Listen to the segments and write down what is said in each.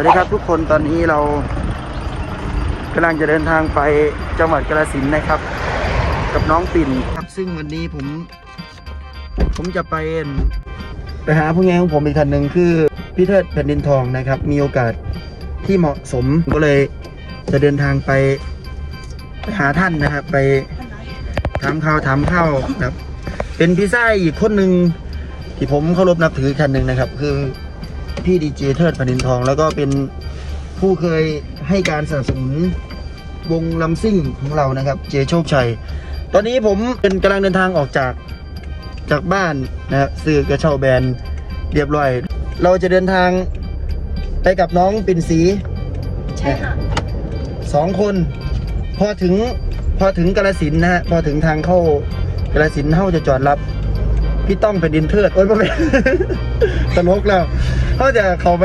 วัสดีครับทุกคนตอนนี้เรากำลังจะเดินทางไปจังหวัดกาฬสินธุ์นะครับ กับน้องปิ่นครับ ซึ่งวันนี้ผม ผมจะไปไปหาผู้งานของผมอีกท่านหนึ่งคือพี่เทิดแผ่นดินทองนะครับ มีโอกาสที่เหมาะสมก็เลยจะเดินทางไปไปหาท่านนะครับ ไปถามข่าวถามข้าวนะครับ เป็นพี่ชายอีกคนหนึ่งที่ผมเคารพนับถืออีกท่านหนึ่งนะครับ คือ พี่ดีเจเทิดแผ่นดินทอง แล้วก็เป็นผู้เคยให้การสนับสนุนวงลำซิ่งของเรานะครับ เจโชคชัย ตอนนี้ผมเป็นกำลังเดินทางออกจากจากบ้านนะครับซื้อกระเช้าแบรนด์เรียบร้อย เราจะเดินทางไปกับน้องปิ่นสีใช่ค่ะสองคน พอถึงพอถึงกาลสินธุ์นะฮะพอถึงทางเข้ากาลสินธุ์เฮาจะจอดรับ พี่ต้องแผ่นดินเทิด โอ๊ยไม่เป็นตลกแล้ว เขาจะเขาไป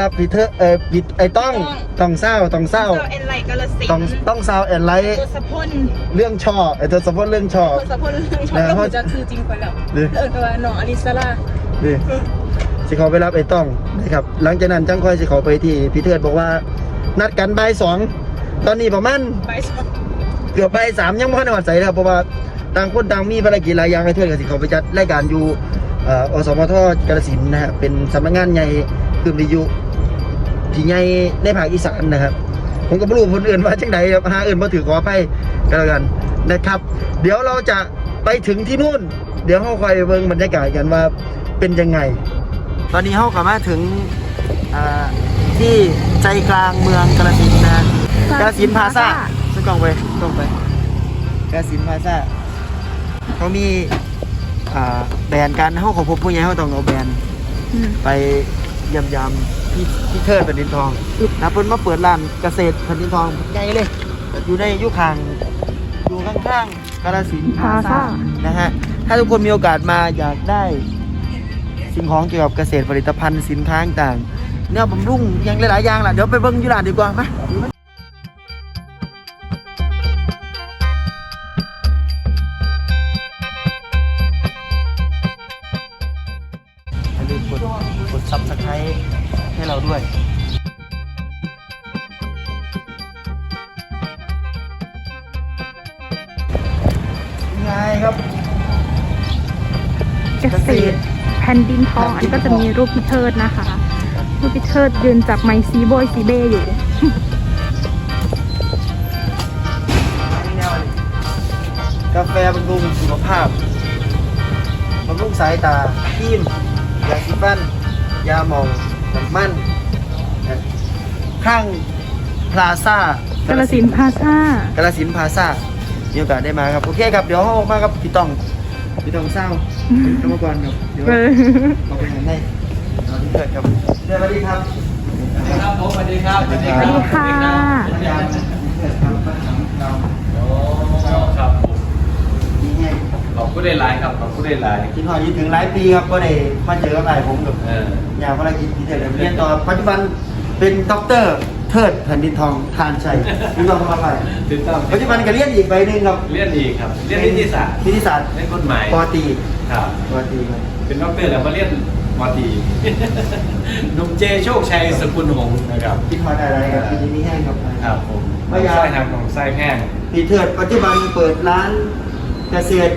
รับพี่เทิดเออพี่ไอ้ต้องต้องเศร้าต้องเศร้าเอ็นไลกาลสินต้องต้องซาวแอนไลท์ตัวสะพนเรื่องช่อไอ้ตัวสมมติเรื่องช่อตัวสะพนเรื่องชอบแล้วแล้วเขาผมจะคือจริงไปแล้วดิเออตัวน้องอลิซาร่าดิสิเขาไปรับไอ้ต้องนะครับหลังจากนั้นจังค่อยสิเขาไปที่พี่เทิดบอกว่า นัดกันบ่ายสองตอนนี้ประมาณไปสองเกือบบ่ายสามยังไม่ได้หวัดใส่ครับเพราะว่าต่างคนต่างมีภารกิจหลายอย่างให้เทิดกับสิเขาไปจัดรายการอยู่เอ่ออสมทกาฬสินธุ์นะฮะเป็นสำนักงานใหญ่คือวิทยุที่ใหญ่ในภาคอีสานนะครับ ผมก็ไม่รู้คนอื่นว่าจังใดครับหาอื่นมาถือขอไปกันแล้วกันนะครับ เดี๋ยวเราจะไปถึงที่นู่น เดี๋ยวเราคอยเบิ่งบรรยากาศกันว่าเป็นยังไง ตอนนี้เรากลับมาถึงอ่าที่ใจกลางเมืองกาฬสินธุ์นะฮะกาฬสินธุ์พลาซ่าซึ่งกล้องไปกล้องไปกาฬสินธุ์พลาซ่าเขามี อ่าแบรนด์การเขาของผมผู้ใหญ่เขาต้องเอาแบรนด์ไปยำยำพี่พี่เทิดแผ่นดินทองนะเพิ่นมาเปิดร้านเกษตรแผ่นดินทองใหญ่เลย อยู่ในยุคห่างอยู่ข้างๆกาฬสินธุ์ พาซ่า นะฮะ ถ้าทุกคนมีโอกาสมาอยากได้สิ่งของเกี่ยวกับเกษตรผลิตภัณฑ์สินค้าต่างๆเนี่ยบำรุงอยังหลายๆอย่างล่ะ เดี๋ยวไปเบิ่งอยูร้านดีกว่าไหม ไงครับเกษตรแผ่นดินทองอันนี้ก็จะมีรูปพิเทิดนะคะ รูปพิเทิดยืนจับไมค์ซีโบยซีเบอยู่กาแฟบำรุงสุขภาพบำรุงสายตาครีมยาสีฟัน ยาหมองน้ำมันนะข้างพลาซ่ากาลสินธุ์พาซ่ากาลสินธุ์พลาซ่า มีโอกาสได้มาครับ โอเคครับ เดี๋ยวเรามากับพี่ต้องพี่ต้องเศร้าเป็นกรรมกรครับเดี๋ยวเออเราไปกันได้เราที่เกิดครับสวัสดีครับครับผมสวัสดีครับสวัสดีค่ะอาจารย์เกิดครับบ้านของเราโอ้ครับผมดีแห้งขอบคุณได้หลายครับขอบคุณได้หลายคิดหอดยิดถึงหลายปีครับก็ได้มาเจอกับไอ้ผมกับเอออยากภารกิจพิเศษเลยเรียนต่อปัจจุบันเป็นด็อกเตอร์ เทิดแผ่นดินทองทานชัยพี่น้องเข้ามาไปติดตามปัจจุบันก็เรียนอีกใบหนึ่งครับเรียนอีกครับเรียนนิติศาสตร์นิติศาสตร์เรียนกฎหมายปอตรีครับปอตรีครับเป็นด็อกเตอร์แล้วมาเรียนมอตรีหนุ่มเจโชคชัยสกุลหงส์นะครับคิดหอดอะไรครับปีนี้แห้งครับครับผมไม่ยากไส้ทางของไส้แห้งพี่เทิดปัจจุบันเปิดร้านเกษตร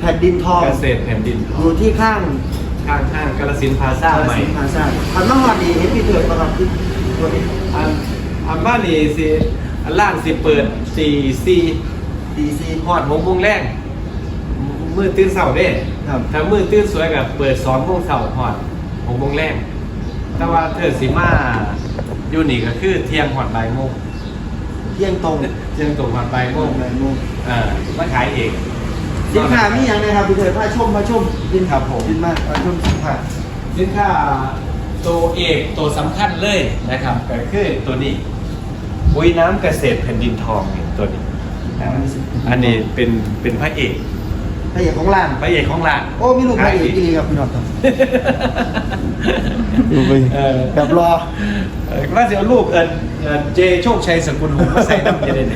แผ่นดินทองเกษตรแผ่นดินอยู่ที่ข้างข้างข้างกาลสินธุ์พลาซ่าใหม่สินพาซ่าพันมหอดดีเห็นพี่เทิดประกับที่ตัวนี้ อันอันบ้านนี่สิอันล่างสิเปิดสี่สี่ดีซีฮอดหกโมงแรกมือตื่นเสาร์เด้ครับ ถ้ามือตื่นสวยกับเปิดสองโมงเสาร์ฮอดหกโมงแรกแต่ว่าเธอสิมาอยู่นี่ก็คือเที่ยงฮอดบ่ายโมงเที่ยงตรงเที่ยงตรงฮอดบ่ายโมโมงงเลยโมงเอ่ามาขายเองสินค้ามีอย่างไรครับพี่เถิดผ้าชุ่มผ้าชุ่มดินครับผมดินมากผ้าชุ่มสินค้าสินค้า ตัวเอกตัวสำคัญเลยนะครับก็คือตัวนี้ปุ๋ยน้ำเกษตรแผ่นดินทองนี่ตัวนี้ อันนี้เป็นเป็นพระเอกพระเอกของร้านพระเอกของร้านโอ้มีลูกพระเอกดีครับพี่น้องครับดูไปเออแบบรอเออว่าจะเอารูปเอิญเจโชคชัยสกุลหงส์มาใส่น้ำจะได้ไหม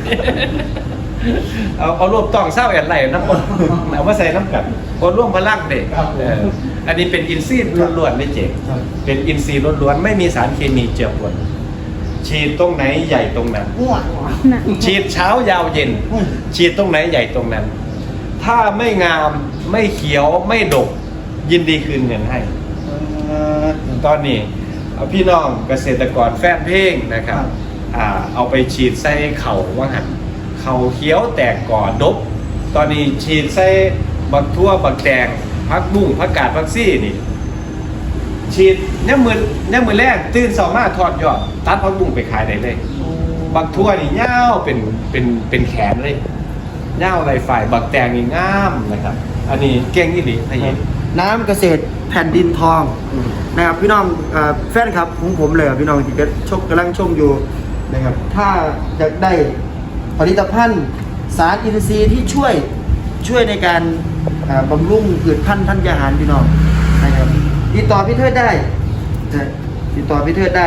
เอาเอารูปต้องเศร้าแอนไหลน้ำมันเอามาใส่น้ำกันคนร่วมพลังเด็กครับผมเอออันนี้เป็นอินทรีย์ล้วนๆไม่เจ็บครับ เป็นอินทรีย์ล้วนๆไม่มีสารเคมีเจือปนฉีดตรงไหนใหญ่ตรงนั้นง่วงน่ะฉีดเช้ายาวเย็นอืมฉีดตรงไหนใหญ่ตรงนั้น ถ้าไม่งามไม่เขียวไม่ดก ยินดีคืนเงินให้ ตอนนี้เอาพี่น้องเกษตรกรแฟนเพลงนะครับครับอ่าเอาไปฉีดใส่เข่าว่าหันเข่าเขียวแตกก่อดบ ตอนนี้ฉีดใส่บักทั่วบักแดง พักบุ้งพักกาดพักซี่นี่ฉีดเนี่ยมือเนี่ยมือแรกตื่นสองมาทอดยอดตัดพักบุ้งไปขายได้เลย บักทั่วนี่เง่าวเป็นเป็นเป็นแขนเลยเง่าวไรฝ่ายบักแตงนี่งามนะครับ อันนี้เก่งที่ดีพะเยนน้ำเกษตรแผ่นดินทองนะครับพี่น้องเอ่อแฟนครับของผมเลยอะพี่น้องที่กชมกำลังชมอยู่นะครับถ้าอยากได้ผลิตภัณฑ์สารอินทรีย์ที่ช่วยช่วยในการอ่า บำรุงพืชพันธุ์ธัญญาหารพี่น้องนะครับติดต่อพี่เทิดได้นะติดต่อพี่เทิดได้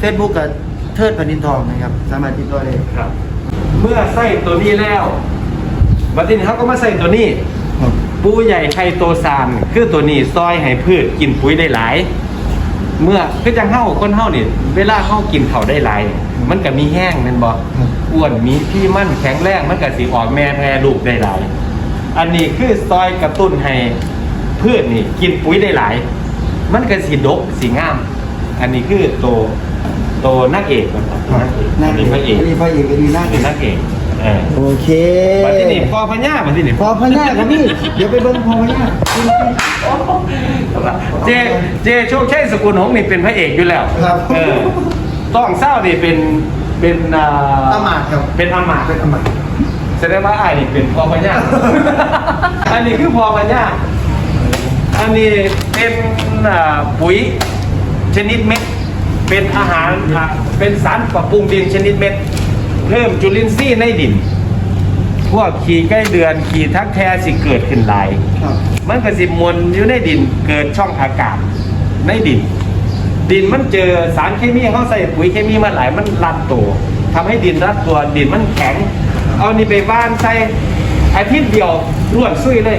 Facebook กับเทิดแผ่นดินทองนะครับ สามารถติดต่อได้ครับ เมื่อใส่ตัวนี้แล้ววันที่นี้เขาก็มาใส่ตัวนี้ปูใหญ่ไคโตซานคือตัวนี้ซอยให้พืชกินปุ๋ยได้หลาย เมื่อคือจังเฮาคนเฮานี่เวลาเฮากินเขาวได้หลาย มันก็มีแห้งแม่นบ่ครับอ้วนมีพี่มั่นแข็งแรงมันก็สิออกแม่แพรลูกได้หลาย อันนี้คือซอยกระตุ้นให้พืชนี่กินปุ๋ยได้หลาย มันก็สิดกสิงาม อันนี้คือตัวตัวนักเอกมันนักเอกอันนี้พระเอกอันนี้พระเอกอันนี้นางเอเป็นกนักเอกเออโอเคบัดที่นี่พอพญาบัดที่นี่พอพญาครับพี่เดี๋ยวไปเบิ้งพอพญาเจเจโชคชัยสกุลหงส์นี่เป็นพระเอกอยู่แล้วครับเออต้องเศร้านี่เป็นเป็นอ่าอำมาตย์ครับเป็นอำมาตย์เป็นอมตะ แสดงว่าไอ้ายนี่เป็นพอพญา อันนี้คือพอพญา อันนี้เป็นอ่าปุ๋ยชนิดเม็ด เป็นอาหารอะเป็นสารปรับปรุงดินชนิดเม็ด เพิ่มจุลินทรีย์ในดิน พวกขี่ใกล้เดือนขี่ทักแท้สิเกิดขึ้นหลาย ครับ มันก็สิมวนอยู่ในดินเกิดช่องอากาศในดิน ดินมันเจอสารเคมีเขาใส่ปุ๋ยเคมีมาหลายมันรัดตัวทำให้ดินรัดตัวดินมันแข็ง เอานี่ไปบ้านใส่อาทิตย์เดียวร่วนซุยเลย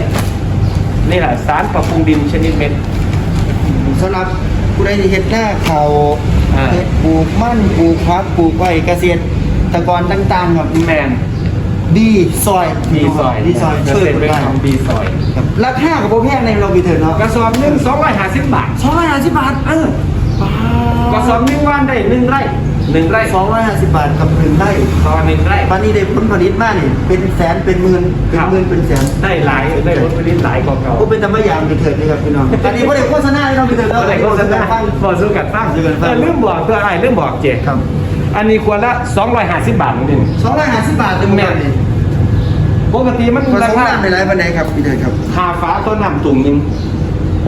นี่แหละสารปรับปรุงดินชนิดเม็ด สำหรับผู้ใดที่เฮ็ดหน้าเขาอ่า เฮ็ดปลูกมั่นปลูกพักปลูกไว้เกษตรกรต่างๆครับแมนดีซอยดีซอยดีซอยเกช่วยษตรคนเป็นได้ของดีซอยครับราคากับโบแพงในเราไปเถิดเนาะกระสอบหนึ่งสองร้อยห้าสิบบาท สองร้อยห้าสิบบาทเออ กระสอบหนึ่งวันได้หนึ่งไร่ หนึ่งไร่สองร้อยห้าสิบบาทกับหนึ่งไร่ต่อหนึ่งไร่วันนี้ได้ผลผลิตมากนี่เป็นแสนเป็นหมื่นเป็นหมื่นเป็นแสนได้หลายได้ผลผลิตหลายกว่าเก่าก็เป็นธรรมยามไปเถิดเลยครับพี่น้องอันนี้พ่ได้โฆษณาให้เราไปเถิดเราได้โฆษณาฟัง พอสู้กันฟังสู้กันฟังเออลืมบอกเพื่อไอ้ลืมบอกเจครับอันนี้ควรละ250บาทนึง สองร้อยห้าสิบบาทเลยแม่แม่นนี่ปกติมันผสรามคาน้ำในไรปันไหนครับพี่เถิดครับหาฟ้าต้นน้ำตุ่มหนึง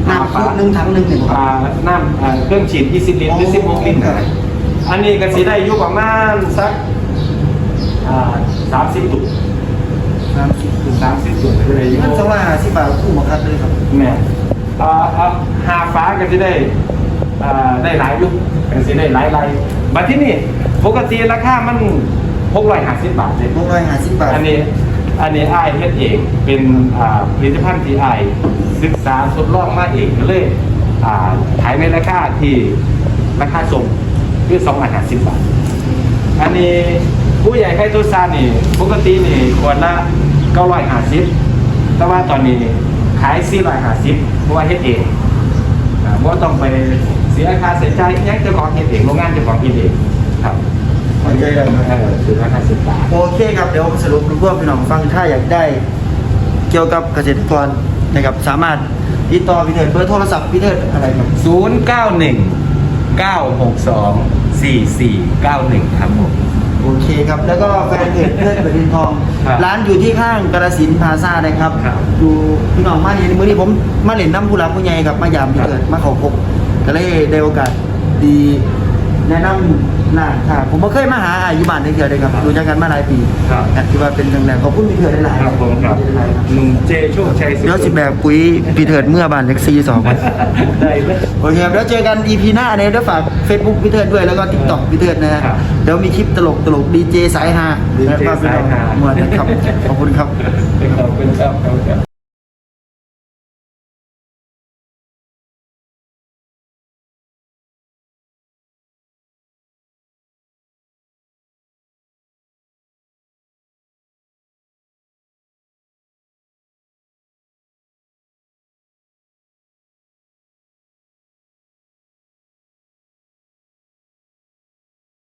หาน้ำฟ้าซุปหนึ่งถังหนึ่งหนึ่งครับ อ่าน้ำอ่าเครื่องฉีด 20 ลิตรหรือ 16 ลิตรครับนะ อันนี้ก็สิได้อยู่ประมาณสักอ่า30ตุ่มน้ำซุปหนึ่ง30ตุ่มก็ได้อยู่มันสองร้อยห้าสิบบาทคู่มาครับเลยครับแม่อ่าอ่าหาฟ้าก็จะได้อ่าได้หลายอยุคก็สิได้หลายไรบัดที่นี่ปกติราคามัน650บาทเลยหกร้อยห้าสิบบาทอันนี้อันนี้ไอายเฮ็ดเองเป็นอ่าผลิตภัณฑ์ที่ไอายศึกษาทดลองมาเองก็เลยอ่าขายในราคาที่ราคาส่ง คือ250บาท อันนี้ผู้ใหญ่ไข่ตุซานนี่ปกตินี่ขวดละ950แต่ว่าตอนนี้ขาย450เพราะว่าเฮ็ดเองอ่าบ่ต้องไปเสียค่าใช้จ่ายอิหยังเจ้าของเฮ็ดเองโรงงานเจ้าของเฮ็ดเองครับเข้าใจแล้วครับเออคือราคา10บาทโอเคครับเดี๋ยวสรุปรวบพี่น้องฟังถ้าอยากได้ เกี่ยวกับเกษตรกรนะครับสามารถติดต่อพี่เถิดเบอร์โทรศัพท์พี่เถิดอะไรครับ091 962 4491 ครับผม โอเคครับ แล้วก็แฟนเพจเพื่อนแผ่นดินทอง ครับร้านอยู่ที่ข้างกระสินพลาซ่านะครับครับ ดูพี่น้องมาเห็นมื้อนี้ผมมาเล่นน้ำผู้รักผู้ใหญ่ครับมายามพี่เถิดมาเขาพบก็เลยได้โอกาสดีแนะนำ ร้านค่ะผมก็เคยมาหาอายุบ้านในเถื่อเลยครับรู้จักกันมาหลายปีครับนะที่ว่าเป็นทางแรกขอบคุณพี่เถิดหลายๆครับผมครับขอณหลายๆครับหนุ่มเจโชคชัยสุขเดี๋ยวสิแบกปุ๋ยพี่เถิดเมื่อบานเล็กซีสองวันได้เลยโอเคครับแล้วเจอกัน EP หน้าเนี่ยเดี๋ยวฝาก Facebook พี่เทิดด้วยแล้วก็ TikTok พี่เทิดนะฮะครับเดี๋ยวมีคลิปตลกตลกดีเจสายฮา DJ สายฮามวนนะครับขอบคุณครับ ขอบคุณครับ